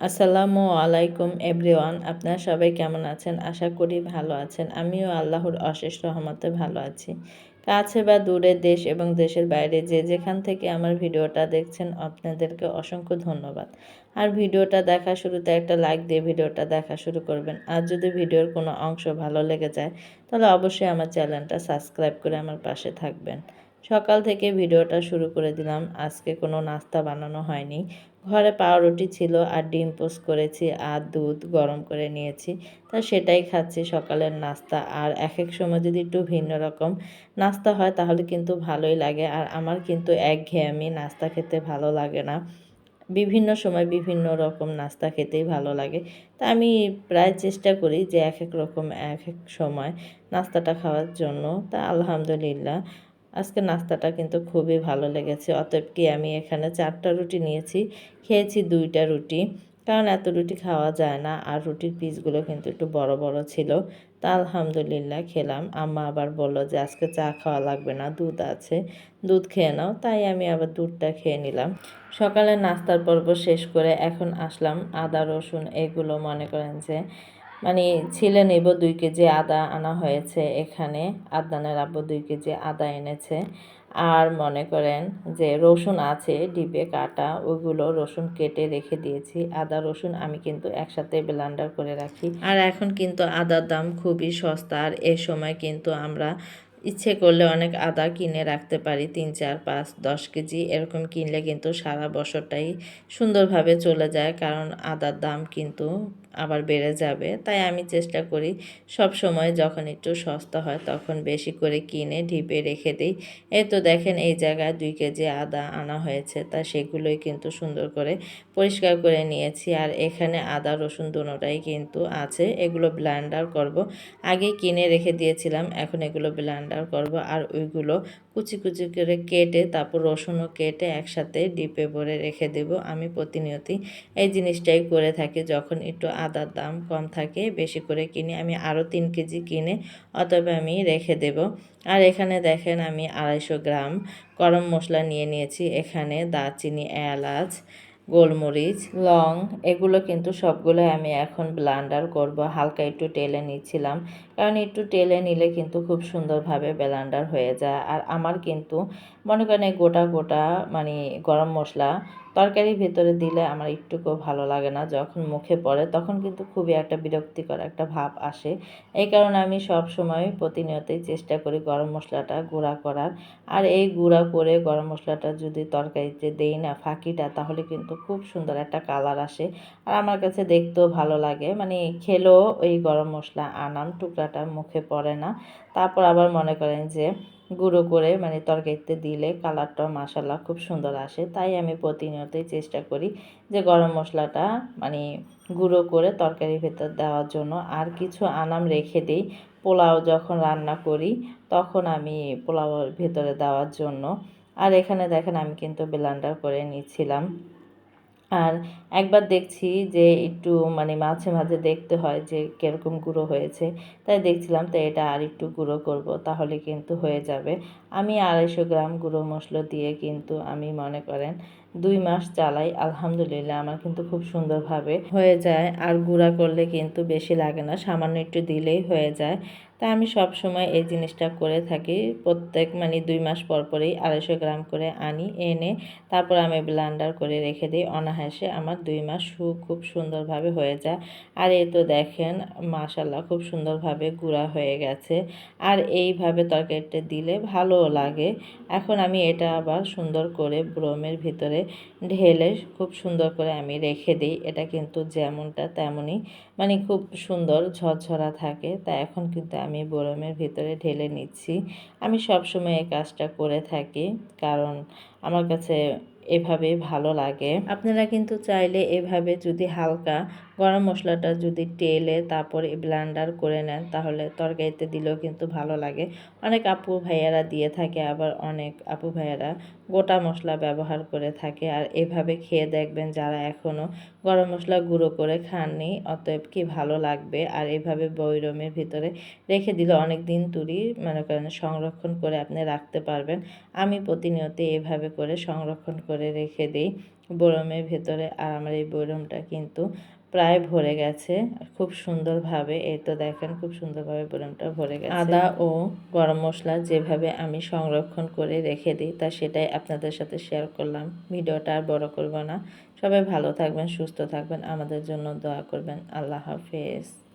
আসসালামু আলাইকুম, এভরিওয়ান। আপনারা সবাই কেমন আছেন? আশা করি ভালো আছেন। আমিও আল্লাহর অশেষ রহমতে ভালো আছি। কাছে বা দূরে দেশ এবং দেশের বাইরে যে যেখান থেকে আমার ভিডিওটা দেখছেন, আপনাদেরকে অসংখ্য ধন্যবাদ। আর ভিডিওটা দেখা শুরুতে একটা লাইক দিয়ে ভিডিওটা দেখা শুরু করবেন। আর যদি ভিডিওর কোনো অংশ ভালো লেগে যায়, তাহলে অবশ্যই আমার চ্যানেলটা সাবস্ক্রাইব করে আমার পাশে থাকবেন। সকাল থেকে ভিডিওটা শুরু করে দিলাম। আজকে কোনো নাস্তা বানানো হয়নি। ঘরে পাউরুটি ছিল আর ডিম পোস্ট করেছি, আর দুধ গরম করে নিয়েছি। তা সেটাই খাচ্ছি সকালের নাস্তা। আর এক এক সময় যদি একটু ভিন্ন রকম নাস্তা হয়, তাহলে কিন্তু ভালোই লাগে। আর আমার কিন্তু একঘেয়েমি নাস্তা খেতে ভালো লাগে না। বিভিন্ন সময় বিভিন্ন রকম নাস্তা খেতেই ভালো লাগে। তা আমি প্রায় চেষ্টা করি যে এক এক রকম এক এক সময় নাস্তাটা খাওয়ার জন্য। তা আলহামদুলিল্লাহ। আজকে নাস্তাটা কিন্তু খুবই ভালো লেগেছে। অতএব কি আমি এখানে চারটা রুটি নিয়েছি, খেয়েছি দুইটা রুটি। কারণ এত রুটি খাওয়া যায় না আর রুটির পিসগুলো কিন্তু একটু বড় বড় ছিল। তা আলহামদুলিল্লাহ খেলাম। আম্মা আবার বলল যে আজকে চা খাওয়া লাগবে না, দুধ আছে। দুধ খেয়ে নাও। তাই আমি আবার দুধটা খেয়ে নিলাম। সকালে নাস্তার পর্ব শেষ করে এখন আসলাম। আদা, রসুন এগুলো মনে করেন যে মানে ছিলে নেব দুই কেজি আদা আনা হয়েছে এখানে। আদানের আব্বু দুই কেজি আদা এনেছে। আর মনে করেন যে রসুন আছে ডিবে কাটা, ওগুলো রসুন কেটে রেখে দিয়েছি। আদা, রসুন আমি কিন্তু একসাথে ব্লান্ডার করে রাখি। আর এখন কিন্তু আদার দাম খুবই সস্তা। আর এ সময় কিন্তু আমরা ইচ্ছে করলে অনেক আদা কিনে রাখতে পারি, তিন, চার, পাঁচ, দশ কেজি। এরকম কিনলে কিন্তু সারা বছরটাই সুন্দরভাবে চলে যায়। কারণ আদার দাম কিন্তু আবার বেড়ে যাবে। তাই আমি চেষ্টা করি সব সময় যখন একটু সস্তা হয় তখন বেশি করে কিনে ঢিপে রেখে দিই। এই তো দেখেন এই জায়গায় দুই কেজি আদা আনা হয়েছে। তা সেগুলোই কিন্তু সুন্দর করে পরিষ্কার করে নিয়েছি। আর এখানে আদা, রসুন দুটোটাই কিন্তু আছে। এগুলো ব্লান্ডার করব। আগে কিনে রেখে দিয়েছিলাম, এখন এগুলো ব্লান্ডার করব। আর ওইগুলো কুচি কুচি করে কেটে তারপর রসুনও কেটে একসাথে ডিপে ভরে রেখে দেব। আমি প্রতিনিয়তই এই জিনিসটাই করে থাকি। যখন একটু আদার দাম কম থাকে, বেশি করে কিনি আমি আরও তিন কেজি কিনে অতএব আমি রেখে দেব। আর এখানে দেখেন আমি আড়াইশো গ্রাম গরম মশলা নিয়ে নিয়েছি। এখানে দারচিনি, এলাচ, গোলমরিচ, লং এগুলো কিন্তু সবগুলো আমি এখন ব্লান্ডার করব। হালকা একটু টেলে নিচ্ছিলাম, কারণ একটু টেলে নিলে কিন্তু খুব সুন্দরভাবে ব্লান্ডার হয়ে যায়। আর আমার কিন্তু মনে করেন এই গোটা গোটা মানে গরম মশলা তরকারির ভেতরে দিলে আমার একটুকুও ভালো লাগে না। যখন মুখে পড়ে তখন কিন্তু খুবই একটা বিরক্তিকর একটা ভাব আসে। এই কারণে আমি সব সময় প্রতিনিয়তই চেষ্টা করি গরম মশলাটা গুঁড়া করার। আর এই গুঁড়া করে গরম মশলাটা যদি তরকারিতে দেই না ফাঁকিটা তাহলে কিন্তু খুব সুন্দর একটা কালার আসে। আর আমার কাছে দেখতেও ভালো লাগে। মানে খেলেও ওই গরম মশলা আনাম টুকরাটা মুখে পড়ে না। তারপর আবার মনে করেন যে গুঁড়ো করে মানে তরকারিতে দিলে কালারটা মাসাল্লাহ খুব সুন্দর আসে। তাই আমি প্রতিনিয়তই চেষ্টা করি যে গরম মশলাটা মানে গুঁড়ো করে তরকারির ভেতর দেওয়ার জন্য। আর কিছু আনাম রেখে দিই। পোলাও যখন রান্না করি তখন আমি পোলাওয়ের ভেতরে দেওয়ার জন্য। আর এখানে দেখেন আমি কিন্তু ব্লেন্ডার করে নিচ্ছিলাম। আর একবার দেখছি যে একটু মানে মাঝে মাঝে দেখতে হয় যে কীরকম গুঁড়ো হয়েছে। তাই দেখছিলাম, তো এটা আর একটু গুঁড়ো করব, তাহলে কিন্তু হয়ে যাবে। আমি আড়াইশো গ্রাম গুঁড়ো মশলা দিয়ে কিন্তু আমি মনে করেন দুই মাস চালাই, আলহামদুলিল্লাহ আমার কিন্তু খুব সুন্দরভাবে হয়ে যায়। আর গুঁড়া করলে কিন্তু বেশি লাগে না, সামান্য একটু দিলেই হয়ে যায়। তাই আমি সব সময় এই জিনিসটা করে থাকি, প্রত্যেক মানে দুই মাস পর পরেই আড়াইশো গ্রাম করে আনি, এনে তারপর আমি ব্লান্ডার করে রেখে দিই অনাহাসে আমার দুই মাস সু খুব সুন্দরভাবে হয়ে যায়। আর এই তো দেখেন মাশাল্লাহ খুব সুন্দরভাবে গুঁড়া হয়ে গেছে। আর এইভাবে তরকারিটা দিলে ভালোও লাগে। এখন আমি এটা আবার সুন্দর করে ব্রমের ভিতরে ঢেলে খুব সুন্দর করে আমি রেখে দিই। এটা কিন্তু যেমনটা তেমনই মানে খুব সুন্দর ঝরঝরা থাকে। তা এখন কিন্তু আমি বরমের ভিতরে ঢেলে নিচ্ছি। আমি সবসময় এই কাজটা করে থাকি, কারণ আমার কাছে এভাবে ভালো লাগে। আপনারা কিন্তু চাইলে এভাবে যদি হালকা গরম মশলাটা যদি টেলে তারপরে ব্লান্ডার করে নেন, তাহলে তরকারিতে দিলেও কিন্তু ভালো লাগে। অনেক আপু ভাইয়ারা দিয়ে থাকে, আবার অনেক আপু ভাইয়ারা গোটা মশলা ব্যবহার করে থাকে। আর এভাবে খেয়ে দেখবেন যারা এখনও গরম মশলা গুঁড়ো করে খাননি, অতএব কি ভালো লাগবে? আর এভাবে বৈরমের ভিতরে রেখে দিলে অনেক দিন তুরি, মনে করেন সংরক্ষণ করে আপনি রাখতে পারবেন। আমি প্রতিনিয়ত এভাবে করে সংরক্ষণ করে রেখে দিই। বরমের ভেতরে আর আমার এই বরমটা কিন্তু প্রায় ভরে গেছে। খুব সুন্দরভাবে, এই তো দেখেন খুব সুন্দরভাবে বরমটা ভরে গেছে। আদা ও গরম মশলা যেভাবে আমি সংরক্ষণ করে রেখে দিই, তা সেটাই আপনাদের সাথে শেয়ার করলাম। ভিডিওটা আর বড় করব না। সবাই ভালো থাকবেন, সুস্থ থাকবেন। আমাদের জন্য দোয়া করবেন। আল্লাহ হাফেজ।